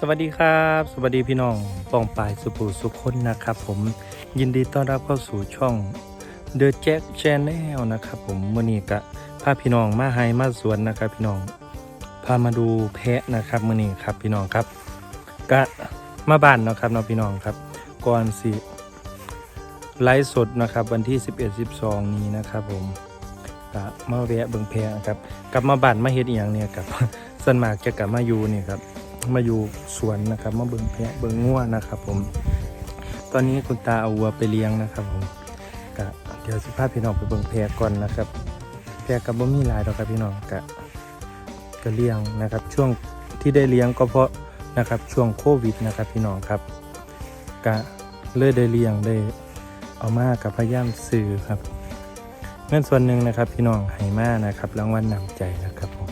สวัสดีครับ สวัสดีพี่น้องปองปายสุปูสุขคนนะครับ ผมยินดีต้อนรับเข้าสู่ช่อง The Jack Channel นะครับผมมื่อนี้กะพาพี่น้องมาไฮมาสวนนะครับพี่น้องพามาดูแพะนะครับมื่อนี้ครับพี่น้องครับกะมาบ้านเนาะครับเน้องพี่น้องครับ ก่อนสิไลฟ์สดนะครับวันที่ 11 12 นี้นะครับผมกะมาแวะเบิ่งแพะครับกลับมาบ้านมาเฮ็ดอีหยังเนี่ยครับส่วนมากจะกลับมาอยู่นี่ยครับ มาอยู่สวนนะครับมาเบิ่งแพะเบิ่งงัวนะครับ ผม ตอนนี้คุณตาเอาวัวไปเลี้ยงนะครับผมกะเดี๋ยวสิพาพี่น้องไปเบิ่งแพะก่อนนะครับแพะกับบ่มีหลายดอกครับพี่น้องกะก็เลี้ยงนะครับ ช่วงที่ได้เลี้ยงก็เพราะนะครับช่วงโควิดนะครับพี่น้องครับกะเลยได้เลี้ยงได้เอามากับพยายามซื้อครับเงินส่วนหนึ่งนะครับพี่น้องให้มานะครับรางวัลนนำใจนะครับผม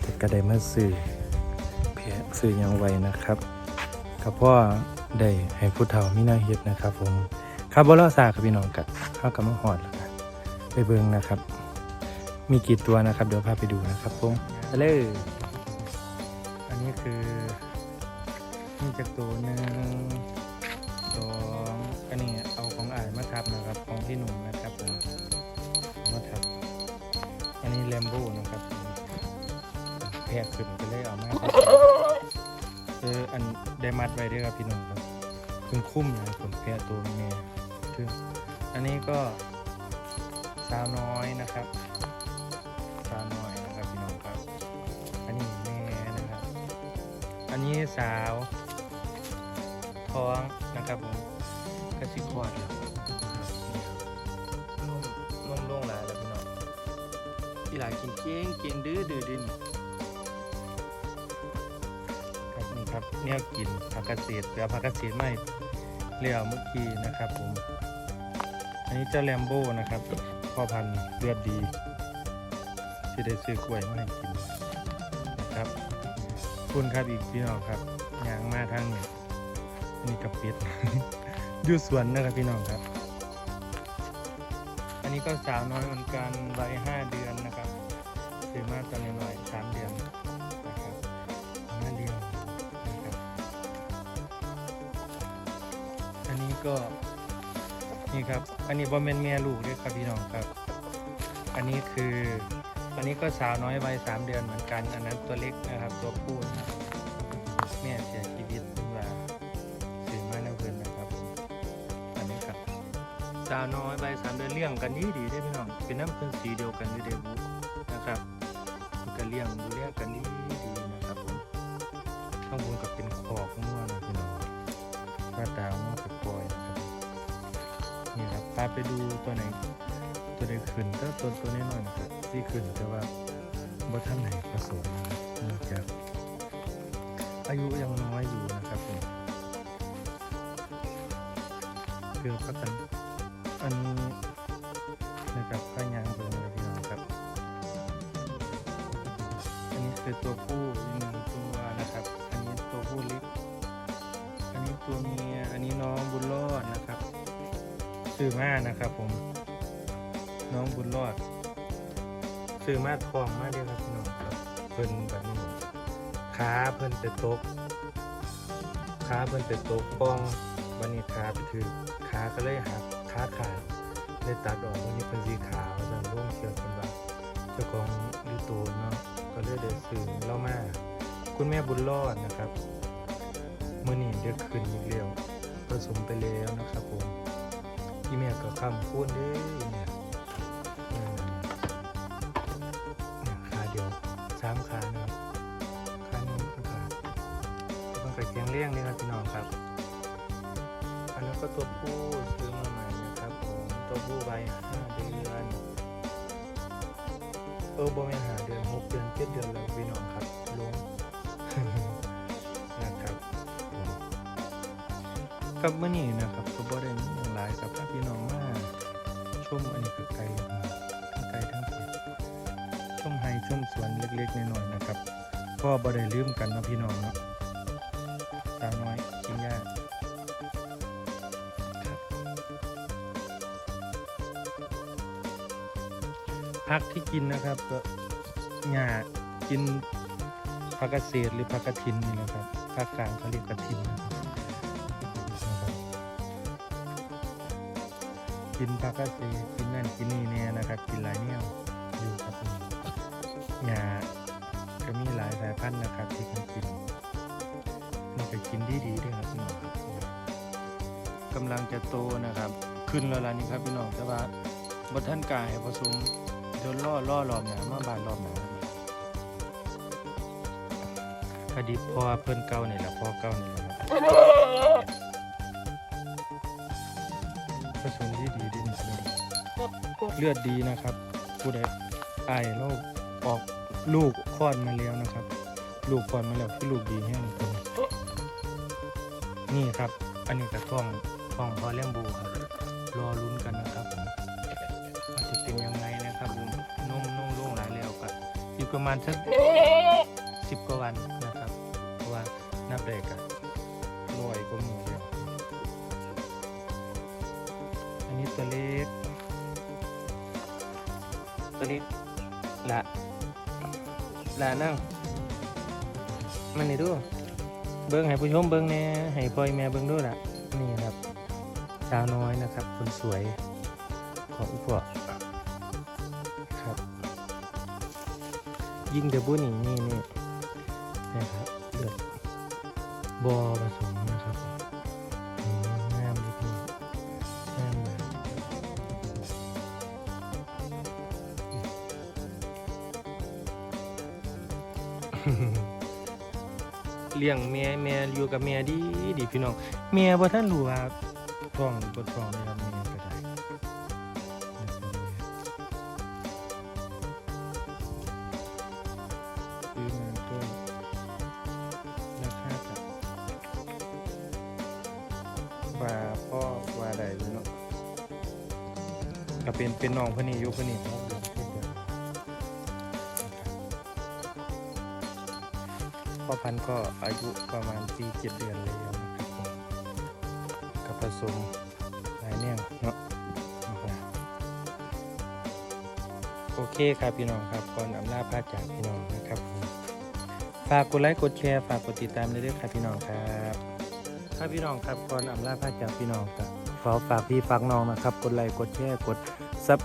แต่ก็ได้มาซื้อ ซื้อยังไว้นะครับกับพ่อได้ให้ผู้เฒ่ามีหน้าเฮ็ดนะครับ ผมครับบ่รอซาครับพี่น้องกับเข้ากับมาหอดแล้วกันไปเบิ่งนะครับ มีกี่ตัวนะครับ เดี๋ยวพาไปดูนะครับผมไปเลยอันนี้คือมีจากตัวหนึ่งสองอันนี้เอาของอ่ายมาทับนะครับ ของพี่หนุ่มนะครับผมมาทับ อันนี้แลมโบ้นะครับแพกขึ้นไปเลยเอามา เอออันได้มัดไว้ด้วยครับพี่น้องครับคุณคุ้มนะผมแพะตัวเมียคืออันนี้ก็สาวน้อยนะครับสาวน้อยนะครับพี่น้องครับ อันนี้แม่นะครับ อันนี้สาวท้องนะครับผมกระสิคลอดแล้วนุ่มนุ่มโล่งลายแล้วพี่น้องอีหลายกินเก่งก่งดื้อดื้อดื้อ ครับเนี่ยกินผักกาดเศษเดี๋ยวผักกาดเศษไม่เลี้ยวเมื่อกี้นะครับ ผม อันนี้เจ้าแลมโบ้นะครับพ่อพันธุ์เลือดดีที่ได้ซื้อกล้วยมาให้กินนะครับคุณครับอีกพี่น้องครับยางมาทางนี้อันนี้กับเป็ดอยู่สวนนะครับพี่น้องครับ อันนี้ก็สาวน้อยเหมือนกันวัยห้าเดือนนะครับซื้อมาตอนน้อย ก็ นี่ครับ อันนี้บอมเมนเมียลูกด้วยครับพี่น้องครับ อันนี้คือ อันนี้ก็สาวน้อยวัยสามเดือนเหมือนกัน อันนั้นตัวเล็กนะครับตัวผู้นะครับแม่เสียชีวิตเพิ่งว่าสื่อมาแนวเพื่อนนะครับ อันนี้ครับ สาวน้อยวัยสามเดือนเลี้ยงกันดีดีๆเด้พี่น้องเป็นน้ำเพื่อนสีเดียวกันอยู่เดบุนะครับก็เลี้ยงดูแลกันดีดีนะครับผมข้างบนกับเป็นคอกง่วนะพี่น้องหน้าตาง่วไปปล่อยาไปดูตัวไหนตัวใดขึ้นก็ตัวตัวน้อยนะครับที่ขึ้นแต่ว่าบ่ท่านไหนผสมนะครับอายุยังน้อยอยู่นะครับผมเกือบพักกันอันนี้นะครับข้ายางเบิ่งเลยพี่น้องครับ อันนี้คือตัวผ ซื้อมานะครับผม น้องบุญรอด ซื้อมาทองมากเลยครับพี่น้องครับเพิ่นแบบนี้ขาเพิ่นไปตกขาเพิ่นไปตกป้องวันนี้ขาไปถือขาก็เลยหักขาขาดเลยตัดออกวันนี้เป็นสีขาวจนร่วงเชียวจนแบบเจ้าของยูตูนเนาะก็เลยได้สื่อเล่ามาคุณแม่บุญรอดนะครับเมื่อนี้เดือคืนอีกเร็วผสมไปแล้วนะครับผม พี่แม่ก็คำพูดเด้เนี่ยเนี่ยขาเดียวสามขานะครับขาหนึ่งขาต้องไปเคียงเลี้ยงนี่ครับพี่น้องครับ อันนั้นก็ตัวผู้ซื้อมาใหม่นะครับผมตัวผู้ใบห้าเดือนเออบ่แม่นหาเดือนหกเดือนเจ็ดเดือนแล้วพี่น้องครับลง กับเมื่อนี้นะครับก็บ่ได้มีอย่างหลายกับพพี่น้องมาชมอันนี้คือไก่ทั้งไก่ทั้งเป็ดชมไฮชมสวนเล็กๆน้อยๆนะครับก็บ่ได้ลืมกันนะพี่น้องเนาะสาน้อยกินยากครับพักที่กินนะครับก็หญ้ากินผักกระเศษหรือผักกระถินนี่นะครับภาคกลางเขาเรียกกระถินนะครับ กินผักกระเศษกินนั่นกินนี่เนี่ยนะครับ กินหลายเนี่ยอยู่ครับผมหญ้าก็มีหลายสายพันธุ์นะครับ ที่มันกินมันก็กินดีดีด้วยครับพี่น้องครับกำลังจะโตนะครับ ขึ้นแล้วล่ะนี่ครับพี่น้องแต่ว่าบท่านกายผสมเดินล่อล่อรอบหนามาบานรอบหนาคดีพ่อเพื่อนเก่านี่แหละพ่อเก่านี่แหละ เลือดดีนะครับผู้ใดไอายแล้วออกลูกคลอดมาแล้วนะครับ ลูกคลอดมาแล้วคือลูกดีแห้งคนนี่ครับ อันนี้กระท้องท้องพอเลี้ยงบูครับ รอลุ้นกันนะครับผมว่าจะเป็นยังไงนะครับผมนุ่มนุ่มโล่งหลายแล้วครับอีกประมาณสักสิบกว่าวันนะครับ เพราะว่านับได้กันลอยก็มีแล้วอันนี้ตัวเล็ก ตัวเล็กละละนั่งมันนี่ดู เบิ้งให้ผู้ชมเบิ้งแน่ให้พ่อยแม่เบิ้งดูละนี่ครับสาวน้อยนะครับ คนสวยของอีพวกครับ ยิ่งเดบุนี่นี่นี่นะครับเลือดบอผสม เลี้ยงแม่แม่อยู่กับแม่ดีดีพี่น้องแม่บ่ท่านรู้ว่าท้องหรือบท้องนะครับแม่ก็ได้ซื้อมาก็ราคากับว่าพ่อว่าใดอยู่เนาะก็เป็นเป็นน้องเพิ่นนี่อยู่เพิ่นนี่ พันธุ์ก็อายุประมาณปีเจ็ดเดือนแล้วนะครับกับผสมหลายแนวเนาะโอเคครับพี่น้องครับก่อนอำลาพาจากพี่น้องนะครับผมฝากกดไลค์กดแชร์ฝากกดติดตามด้วยๆครับพี่น้องครับครับพี่น้องครับก่อนอำลาพาจากพี่น้องครับขอฝากพี่ฝากน้องนะครับ กดไลค์กดแชร์กดซับ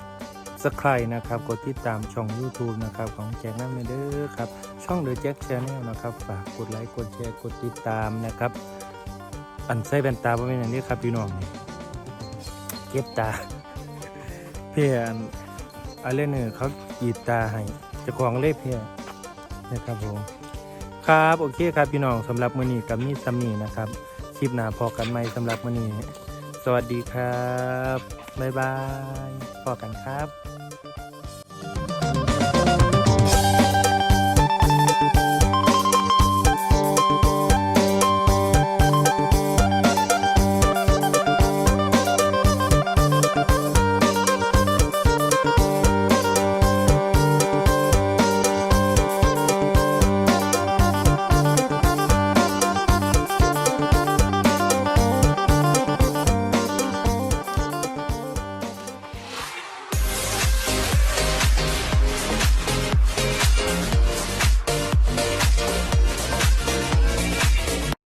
สไครนะครับ กดติดตามช่อง YouTube นะครับของแจ็คน้ำเด้อครับ ช่อง The Jack Channel นะครับ ฝากกดไลค์ กดแชร์ กดติดตามนะครับ อันใส่แว่นตาบ่เป็นอย่างนี้ครับพี่น้องเก็บตา เพื่อนอะไรเนี่ยเขากรีดตาให้จ้าของเล่เพื่อนะครับผมครับโอเคครับพี่น้องสำหรับมือนี้กับมีซัมนี่นะครับคลิปหน้าพอกันไหมสำหรับมือนี้สวัสดีครับ บ๊ายบาย พอกันครับ